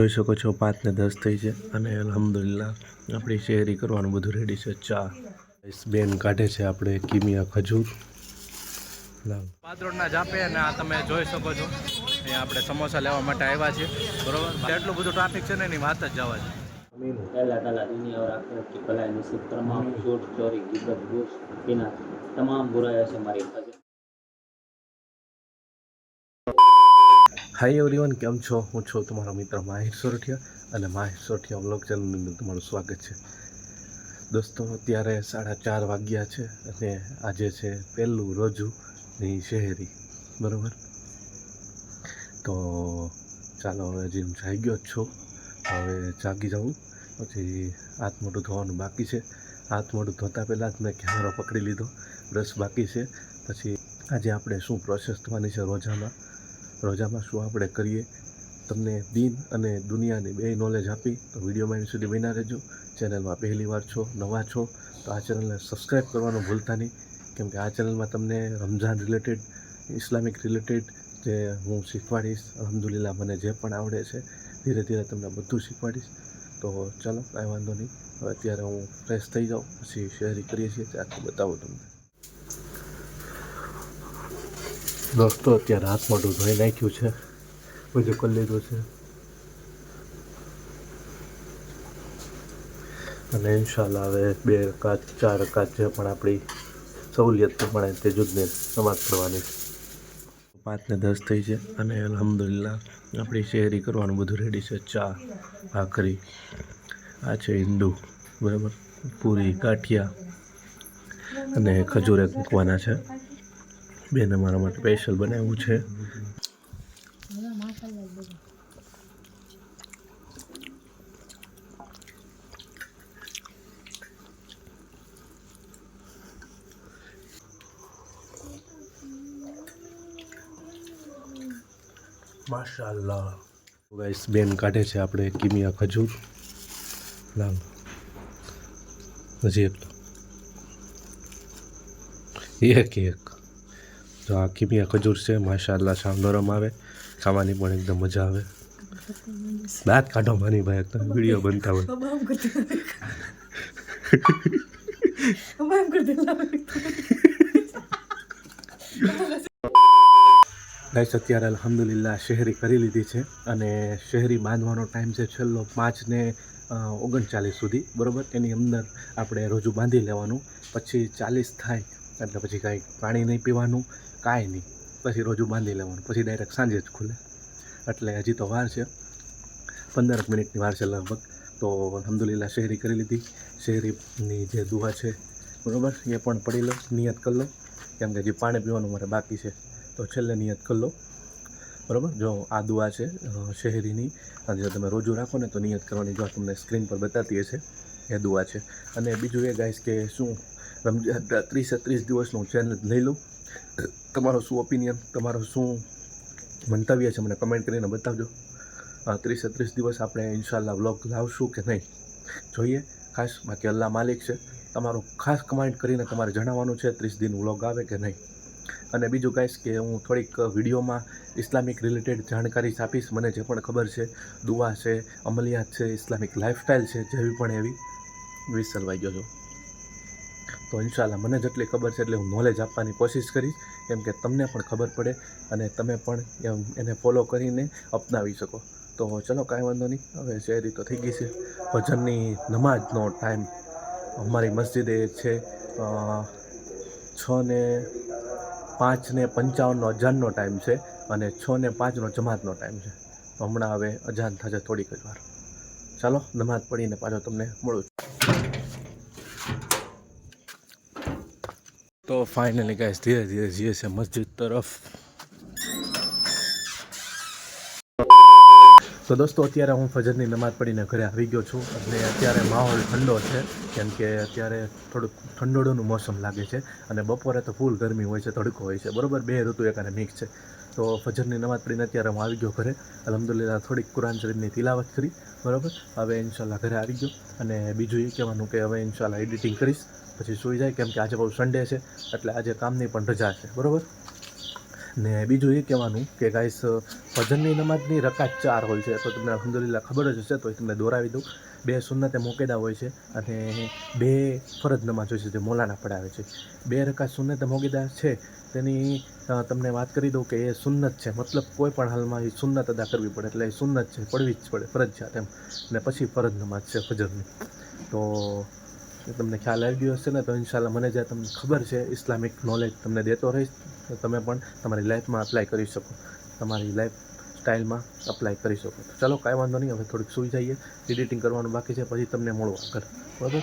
જોઈ શકો છો પાંચ ને દસ થઈ છે અને અલહમદુલિલ્લા આપણી શેરી કરવાનું બધું રેડી છે. ચા. બેન કાઢે છે આપણે કિમિયા ખજૂર. પાદરોડના જાપે અને આ તમે જોઈ શકો છો. એ આપણે સમોસા લેવા માટે આવ્યા છીએ. બરોબર? એટલું બધું ટ્રાફિક છે ને એની વાત જ જવા છે. પહેલા પહેલા તમામ ચોટ ચોરી ગીબત ગુસ્સ તેના તમામ બુરાયા છે મારી પાસે. હાય એવરીવન કેમ છો? હું છું તમારો મિત્ર માહિર સોરઠિયા અને માહિર સોરઠિયા વ્લોગ ચેનલની અંદર તમારું સ્વાગત છે. દોસ્તો, અત્યારે સાડા ચાર વાગ્યા છે અને આજે છે પહેલું રોજુની શહેરી, બરાબર? તો ચાલો હવે હજી હું જાગી ગયો જ છું. હવે જાગી જાઉં, પછી હાથ મોઢું ધોવાનું બાકી છે. હાથ મોઢું ધોતા પહેલાં જ મેં કેમેરો પકડી લીધો, બ્રશ બાકી છે. પછી આજે આપણે શું પ્રોસેસ થવાની છે રોજામાં? રોજામાં શું આપણે કરીએ? તમને દિન અને દુનિયાની બે નોલેજ આપી તો વિડીયોમાં એની સુધી બન્યા રહેજો. ચેનલમાં પહેલી વાર છો, નવા છો, તો આ ચેનલને સબસ્ક્રાઈબ કરવાનું ભૂલતા નહીં. કેમ કે આ ચેનલમાં તમને રમઝાન રિલેટેડ ઇસ્લામિક રિલેટેડ જે હું શીખવાડીશ અલહમદુલિલ્લા મને જે પણ આવડે છે, ધીરે ધીરે તમને બધું શીખવાડીશ. તો ચાલો, કાંઈ વાંધો નહીં. હવે અત્યારે હું ફ્રેશ થઈ જાઉં, પછી શેરી કરીએ છીએ, ત્યારથી બતાવું તમને. દોસ્તો, અત્યારે હાથ મોઢું ધોઈ નાખ્યું છે. બધું કરી લીધું છે. અને ઇન્શાલ્લા હવે બે કાચ, ચાર કાચ જે પણ આપણી સહુલિયત પ્રમાણે તે જુદને સમાપ્ત કરવાની. છે પાંચ ને દસ થઈ છે અને અલહમદુલિલ્લા આપણી શહેરી કરવાનું બધું રેડી છે. ચા, ભાખરી, આ છે હિન્દુ બરાબર? પૂરી ગાંઠિયા અને ખજૂર એક મૂકવાના છે. બેન અમારા માટે સ્પેશિયલ બનાવ્યું છે. માશાલ્લાહ. ગાઈસ બેન કાઢે છે આપણે કિમિયા ખજૂર. લાલ. હજી એક. એક એક. જો આ કિમિયા ખજૂર છે માશાલ્લાહ શામ નરમ આવે ખાવાની પણ એકદમ મજા આવે. દાંત કાઢો માની ભાઈ એકદમ વીડિયો બનતા હોય. ગાઈસ અત્યારે અલહમદુલિલ્લાહ શહેરી કરી લીધી છે અને શહેરી બાંધવાનો ટાઈમ છે છેલ્લો પાંચ ને ઓગણચાલીસ સુધી. બરાબર? એની અંદર આપણે રોજુ બાંધી લેવાનું. પછી ચાલીસ થાય એટલે પછી કાંઈ પાણી નહીં પીવાનું, કાંઈ નહીં. પછી રોજુ બાંધી લેવાનું, પછી ડાયરેક્ટ સાંજે જ ખુલે. એટલે હજી તો વાર છે. પંદર મિનિટની વાર છે લગભગ. તો અલહમદુલિલ્લા શહેરી કરી લીધી. શહેરીની જે દુઆ છે, બરાબર, એ પણ પડી લો, નિયત કરી લો. કેમ કે હજી પાણી પીવાનું મારે બાકી છે. તો છેલ્લે નિયત કરી લો. બરાબર, જો આ દુઆ છે શહેરીની જો તમે રોજુ રાખો ને તો નિયત કરવાની જો તમને સ્ક્રીન પર બતાતી હશે, એ દુઆ છે. અને બીજું એ ગાઈશ કે શું રમજાન ત્રીસે ત્રીસ દિવસનું ચેનલ લઈ લઉં તમારો શું ઓપિનિયન તમારો શું મંતવ્ય છે મને કમેન્ટ કરીને બતાવજો ત્રીસે ત્રીસ દિવસ આપણે ઇન્શાલ્લાહ વ્લોગ લાવશું કે નહીં જોઈએ ખાસ બાકી અલ્લાહ માલિક છે તમારું ખાસ કમેન્ટ કરીને તમારે જણાવવાનું છે ત્રીસ દિન વ્લોગ આવે કે નહીં અને બીજું કહીશ કે હું થોડીક વિડીયોમાં ઇસ્લામિક રિલેટેડ જાણકારી આપીશ મને જે પણ ખબર છે દુઆ છે અમલિયાત છે ઇસ્લામિક લાઇફસ્ટાઇલ છે જેવી પણ એવી વિસરવાઈ ગયો છું તો ઇન્શાલ્લાહ મને જેટલી ખબર છે એટલે હું નોલેજ આપવાની કોશિશ કરીશ. કેમ કે તમને પણ ખબર પડે અને તમે પણ એમ એને ફોલો કરીને અપનાવી શકો. તો ચલો કાંઈ વાંધો નહીં. હવે શહેરી તો થઈ ગઈ છે. ભજનની નમાજનો ટાઈમ અમારી મસ્જિદે છે છ ને પાંચ ને પંચાવનનો અજાનનો ટાઈમ છે અને છ ને પાંચનો જમાતનો ટાઈમ છે. હમણાં હવે અજાન થશે થોડીક જ વાર. ચાલો, નમાજ પડીને પાછો તમને મળું છું. તો ફાઇનલી ગાઈસ ધીરે ધીરે જઈએ છે મસ્જિદ તરફ. તો દોસ્તો, અત્યારે હું ફજરની નમાઝ પડીને ઘરે આવી ગયો છું અને અત્યારે માહોલ ઠંડો છે, કેમ કે અત્યારે થોડુંક ઠંડોળોનું મોસમ લાગે છે અને બપોરે તો ફૂલ ગરમી હોય છે, તડકો હોય છે. બરોબર, બે ઋતુ એકાને મિક્સ છે. તો ફજરની નમાઝ પડીને અત્યારે હું આવી ગયો ઘરે. અલહમદુલિલ્લાહ, થોડીક કુરાન શરીફની તિલાવત કરી. બરાબર? હવે ઇન્શાલ્લાહ ઘરે આવી ગયો. અને બીજું એ કહેવાનું કે હવે ઇન્શાલ્લાહ એડિટિંગ કરીશ. પછી સૂઈ જાય, કેમ કે આજે બહુ સન્ડે છે, એટલે આજે કામની પણ રજા છે. બરોબર? ને બીજું એ કહેવાનું કે ગાઈસ ભજનની નમાજની રકાત ચાર હોય છે. તો તમને અલહમદુલિલ્લાહ ખબર જ હશે તો તમને દોરાવી દઉં. બે સુન્નતે મોકેદા હોય છે અને બે ફરજ નમાજ હોય છે જે મોલાના પડાવે છે. બે રકાત સુન્નતે મોકેદા છે. તેની તમને વાત કરી દઉં કે એ સુન્નત છે. મતલબ કોઈ પણ હાલમાં એ સુન્નત અદા કરવી પડે. એટલે એ સુન્નત છે, પડવી જ પડે. ફરજિયાત એમ. ને પછી ફરજ નમાજ છે ફજરની. તો તમને ખ્યાલ આવી ગયો હશે ને, તો ઇન્શાલ્લાહ મને જે તમને ખબર છે, ઇસ્લામિક નોલેજ તમને દેતો રહીશ. તો તમે પણ તમારી લાઈફમાં અપ્લાય કરી શકો. તમારી લાઈફ સ્ટાઇલમાં અપ્લાય કરી શકો. તો ચાલો, કાંઈ વાંધો નહીં, હવે થોડીક સુઈ જઈએ. એડિટિંગ કરવાનું બાકી છે, પછી તમને મળો આગળ. બરાબર?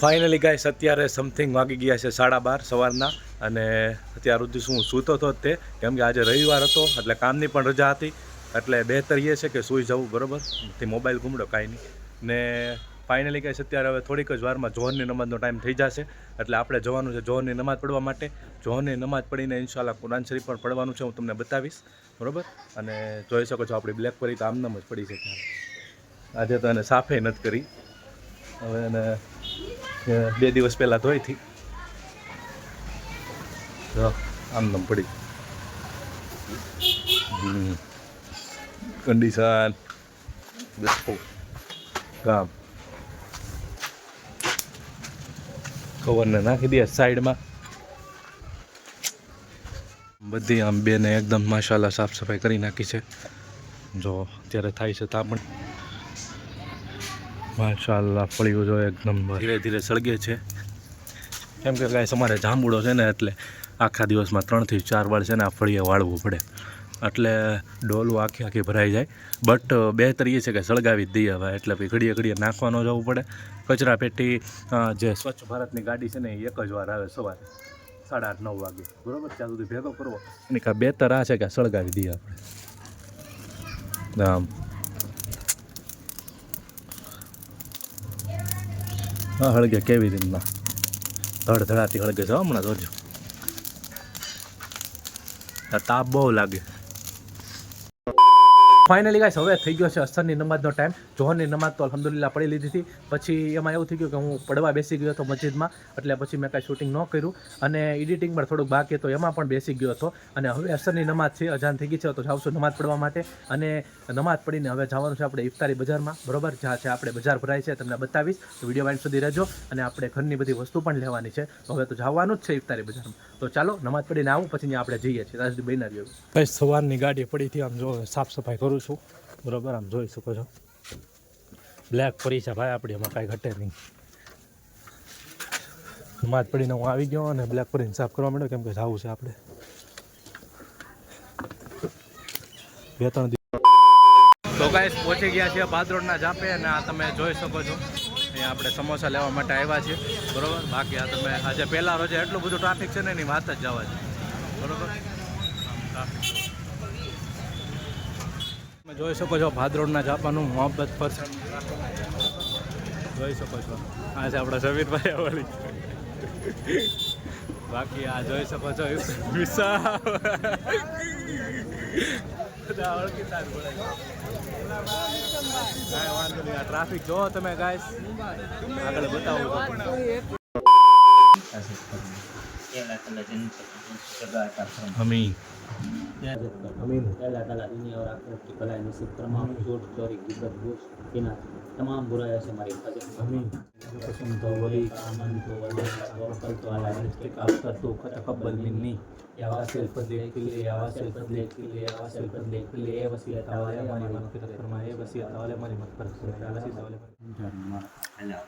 ફાઇનલી ગાઈસ અત્યારે સમથિંગ વાગી ગયા છે સાડા બાર સવારના, અને અત્યાર સુધી શું સૂતો હતો તે, કેમ કે આજે રવિવાર હતો, એટલે કામની પણ રજા હતી. એટલે બહેતર એ છે કે સૂઈ જવું, બરાબર? તે મોબાઈલ ઘૂમડો કાંઈ નહીં. ને ફાઇનલી ગાઈસ અત્યારે હવે થોડીક જ વારમાં જોહરની નમાજનો ટાઈમ થઈ જશે. એટલે આપણે જવાનું છે જોહરની નમાજ પડવા માટે. જોહરની નમાજ પડીને ઇન્શાલ્લાહ કુરાન શરીફ પણ પડવાનું છે, હું તમને બતાવીશ. બરાબર? અને જોઈ શકો છો આપણી બ્લેક પરી તો આમનામ જ પડી છે આજે તો એને સાફે નથી કરી. હવે એને બે દિવસ પહેલાં ધોઈ હતી. આમનામ પડી. કન્ડિશન કામ કવરને નાખી દે સાઈડમાં. બધી આમ બેને એકદમ માશાલા સાફ સફાઈ કરી નાખી છે. જો અત્યારે થાય છે તાપણ માશાલા ફળીઓ જો એકદમ ધીરે ધીરે સળગે છે. કેમ કે કાંઈ અમારે જાંબુડો છે ને એટલે આખા દિવસમાં ત્રણથી ચાર વાર છે ને આ ફળીએ વાળવું પડે. એટલે ડોલું આખી આખી ભરાઈ જાય. બટ બહેતર એ છે કે સળગાવી જ દઈએ હવે. એટલે પછી ઘડીએ ઘડીએ નાખવાનો જવું પડે. કચરા પેટી જે સ્વચ્છ ભારતની ગાડી છે ને, એ એક જ વાર આવે સવારે સાડા આઠ, નવ વાગે. બરોબર? ત્યાં સુધી ભેગો કરવો. એની કાં બહેતર આ છે કે સળગાવી દઈએ આપણે. આમ. હા હળગે કેવી રીતના? ધડધડાતી હળગે છે હમણાં જોજો. તાપ બહુ લાગે. ફાઇનલી ગાઈસ હવે થઈ ગયો છે અસરની નમાજનો ટાઈમ જોહરની નમાજ તો અલહમદુલિલ્લા પડી લીધી હતી. પછી એમાં એવું થઈ ગયું કે હું પડવા બેસી ગયો હતો મસ્જિદમાં, એટલે પછી મેં કાંઈ શૂટિંગ ન કર્યું. અને એડિટિંગ પણ થોડુંક બાકી હતો, એમાં પણ બેસી ગયો હતો. અને હવે અસરની નમાજ છે, અજાન થઈ ગઈ છે, તો જાઉં છું નમાજ પડવા માટે. અને નમાજ પડીને હવે જવાનું છે આપણે ઇફતારી બજારમાં. બરોબર? જ્યાં છે, આપણે બજાર ભરાય છે, તમને બતાવીશ. તો વીડિયો વાઇન સુધી રહેજો. અને આપણે ઘરની બધી વસ્તુ પણ લેવાની છે. તો હવે તો જવાનું જ છે ઇફતારી બજારમાં. તો ચાલો, નમાજ પડીને આવું, પછી આપણે જઈએ છીએ. રાજદી બહેના કઈ સવારની ગાડી પડી હતી, આમ જો સાફ સફાઈ કરું છું. બરાબર? આમ જોઈ શકો છો. બ્લેક પડી છે ભાઈ, આપણી, એમાં કાંઈ ઘટે નહીં. નમાજ પડીને હું આવી ગયો અને બ્લેક પરીને સાફ કરવા માંડ્યો, કેમ કે જવું છે આપણે. બે, ત્રણ દિવસ તો ગાઈસ પહોંચી ગયા છીએ ભાદરોડના જાપે અને આ તમે જોઈ શકો છો. અહીંયા આપણે સમોસા લેવા માટે આવ્યા છીએ. બરોબર? બાકી આ તમે આજે પહેલા રોજે એટલું બધું ટ્રાફિક છે ને, એની વાત જ જવા છે બરોબર? જોઈ શકો છો ભાદરોડના જાપાનું મોહબ્બત પર્સન જોઈ શકો છો. આ છે આપણા સમીરભાઈ વાળી બાકી આ જોઈ શકો છો વિશાલ. બધા ઓળખીતા ટ્રાફિક જોવો તમે ગાય આગળ બતાવું તો પહેલા પહેલા જન્નત જગા હતા ફરમાન. અમી અમીન પહેલા પહેલા દુનિયા और आखिरत की भलाई नसीब तमाम चोट चोरी गिबत घूस बिना तमाम बुराइयों से हमारी हिफाजत अमीन पसंद तो वली आमन तो वली तवक्कल तो अला रिज़्क़िक अफ़तर तो तक़ब्बल मिन्नी या वासिल फज़ले के लिए या वासिल फज़ले के लिए या वासिल फज़ले के लिए ए वसीयत वाले हमारी मग़फ़िरत फरमाए ए वसीयत वाले हमारी मग़फ़िरत फरमाए वसीयत वाले માશાલ્લાહ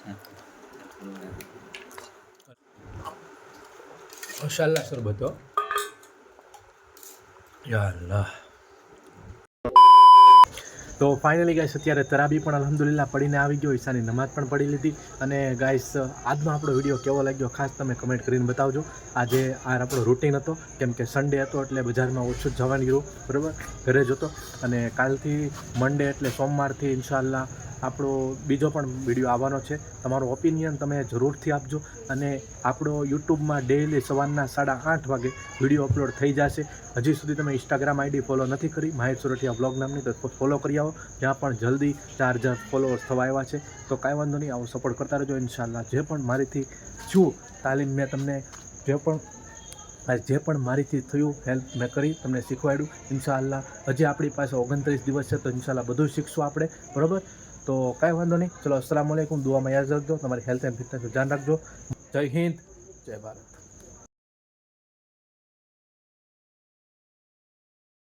શરબત હો. યા અલ્લાહ. તો ફાઇનલી ગાઈસ અત્યારે તરાબી પણ અલહમદુલિલ્લા પડીને આવી ગયો, ઈશાની નમાઝ પણ પડી લીધી. અને ગાઈસ આજનો આપણો વીડિયો કેવો લાગ્યો, ખાસ તમે કમેન્ટ કરીને બતાવજો. આજે આ આપણો રૂટીન હતો, કેમ કે સન્ડે હતો, એટલે બજારમાં ઓછું જ જવાની રહ્યું બરાબર? ઘરે જ હતો. અને કાલથી મંડે એટલે સોમવારથી ઇન્શાલ્લાહ આપણો બીજો પણ વીડિયો આવવાનો છે. તમારો ઓપિનિયન તમે જરૂરથી આપજો અને આપણો યુટ્યુબમાં ડેઈલી સવારના સાડા આઠ વાગે વીડિયો અપલોડ થઈ જશે. હજી સુધી તમે ઇન્સ્ટાગ્રામ આઈડી ફોલો નથી કરી. માહિત સુરઠિયા બ્લોગ નામની તો ફોલો કરી આવો. ત્યાં પણ જલ્દી ચાર હજાર ફોલોઅર્સ થવા આવ્યા છે, તો કાંઈ વાંધો નહીં. આવો સપોર્ટ કરતા રહેજો. ઇન્શાલ્લાહ જે પણ મારીથી છું, તાલીમ મેં તમને જે પણ જે પણ મારીથી થયું હેલ્પ મેં કરી, તમને શીખવાડ્યું. ઇન્શાલ્લાહ હજી આપણી પાસે ઓગણત્રીસ દિવસ છે, તો ઇન્શાલ્લાહ બધું શીખશું આપણે. બરોબર? તો કાંઈ વાંધો નહીં. ચલો અસલામ વાલેકુમ દુઆમાં યાદ રાખજો. તમારી હેલ્થ એન્ડ ફિટનેસનું ધ્યાન રાખજો. જય હિન્દ, જય ભારત.